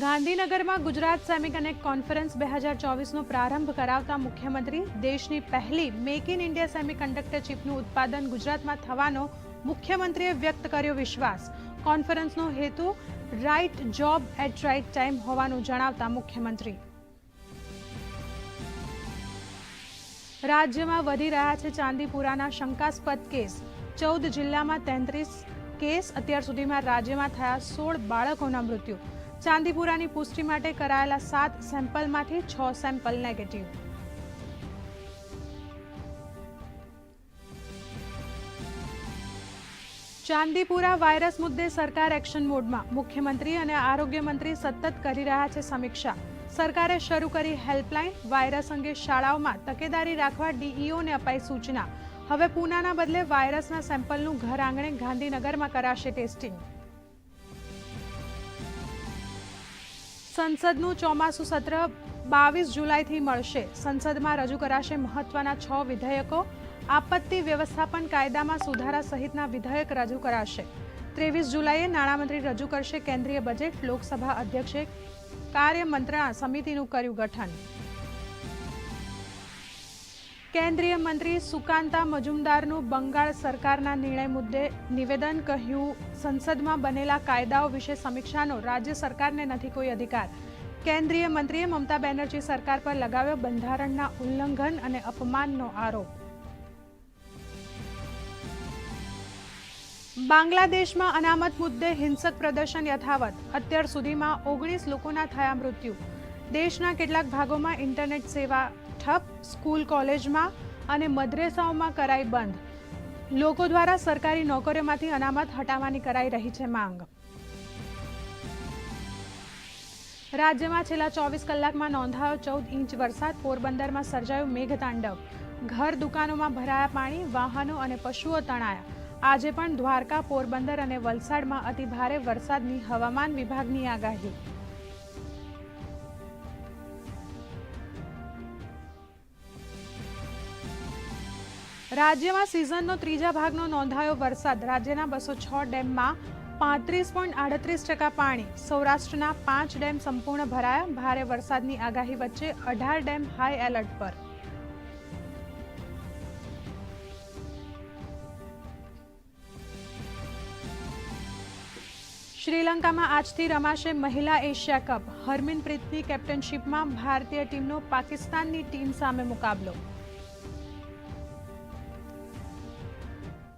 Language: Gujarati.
ગાંધીનગરમાં ગુજરાત સેમિકનેક્ટ કોન્ફરન્સ બે હજાર ચોવીસનો પ્રારંભ કરાવતા મુખ્યમંત્રી દેશની પહેલી મેક ઇન ઇન્ડિયા સેમિકન્ડક્ટર ચીપનું ઉત્પાદન ગુજરાતમાં થવાનો મુખ્યમંત્રીએ વ્યક્ત કર્યો વિશ્વાસ. કોન્ફરન્સનો હેતુ right job at right time હોવાનું જણાવતા મુખ્યમંત્રી. રાજ્યમાં વધી રહ્યા છે ચાંદીપુરાના શંકાસ્પદ કેસ. ચૌદ જિલ્લામાં તેત્રીસ કેસ અત્યાર સુધીમાં રાજ્યમાં થયા સોળ બાળકોના મૃત્યુ. ચાંદીપુરાની પુષ્ટિ માટે કરાયેલા સાત સેમ્પલમાંથી છ સેમ્પલ નેગેટિવ. ચાંદીપુરા વાયરસ મુદ્દે સરકાર એક્શન મોડમાં. મુખ્યમંત્રી અને આરોગ્ય મંત્રી સતત કરી રહ્યા છે સમીક્ષા. સરકારે શરૂ કરી હેલ્પલાઇન, વાયરસ અંગે શાળાઓમાં તકેદારી રાખવા ડીઈઓને અપાઈ સૂચના. હવે પૂનાના બદલે વાયરસના સેમ્પલનું ઘર આંગણે ગાંધીનગરમાં કરાશે ટેસ્ટિંગ. સંસદનું ચોમાસું સત્ર બાવીસ જુલાઈથી મળશે. સંસદમાં રજૂ કરાશે મહત્વના છ વિધેયકો. આપત્તિ વ્યવસ્થાપન કાયદામાં સુધારા સહિતના વિધેયક રજૂ કરાશે. ત્રેવીસ જુલાઈએ નાણામંત્રી રજૂ કરશે કેન્દ્રીય બજેટ. લોકસભા અધ્યક્ષે કાર્ય મંત્રણા સમિતિનું કર્યું ગઠન. કેન્દ્રીય મંત્રી સુકાંતા મજુમદારનું બંગાળ સરકારના નિર્ણય મુદ્દે નિવેદન કહ્યું, સંસદમાં બનેલા કાયદાઓ વિશે સમીક્ષાનો રાજ્ય સરકારને નથી કોઈ અધિકાર. કેન્દ્રીય મંત્રીએ મમતા બેનર્જી સરકાર પર લગાવ્યો બંધારણના ઉલ્લંઘન અને અપમાનનો આરોપ. બાંગ્લાદેશમાં અનામત મુદ્દે હિંસક પ્રદર્શન યથાવત. અત્યાર સુધીમાં ઓગણીસ લોકોના થયા મૃત્યુ. દેશના કેટલાક ભાગોમાં ઇન્ટરનેટ સેવા ઠપ, સ્કૂલ કોલેજમાં અને મદ્રેસાઓમાં કરાઈ બંધ. લોકો દ્વારા સરકારી નોકરીઓમાંથી અનામત હટાવવાની કરાઈ રહી છે માંગ. રાજ્યમાં છેલ્લા ચોવીસ કલાકમાં નોંધાયો ચૌદ ઇંચ વરસાદ, પોરબંદરમાં સર્જાયું મેઘતાંડવ. ઘર દુકાનોમાં ભરાયા પાણી, વાહનો અને પશુઓ તણાયા. આજે પણ દ્વારકા, પોરબંદર અને વલસાડમાં અતિભારે વરસાદની હવામાન વિભાગની આગાહી. રાજ્યમાં સિઝનનો ત્રીજા ભાગનો નોંધાયો વરસાદ. રાજ્યના બસો છ ડેમમાં પાંત્રીસ પોઈન્ટ આડત્રીસ ટકા પાણી. સૌરાષ્ટ્રના પાંચ ડેમ સંપૂર્ણ ભરાયા. ભારે વરસાદની આગાહી વચ્ચે અઢાર ડેમ હાઈ એલર્ટ પર. શ્રીલંકામાં આજથી રમાશે મહિલા એશિયા કપ. હરમિનપ્રીતની કેપ્ટનશીપમાં ભારતીય ટીમનો પાકિસ્તાનની ટીમ સામે મુકાબલો.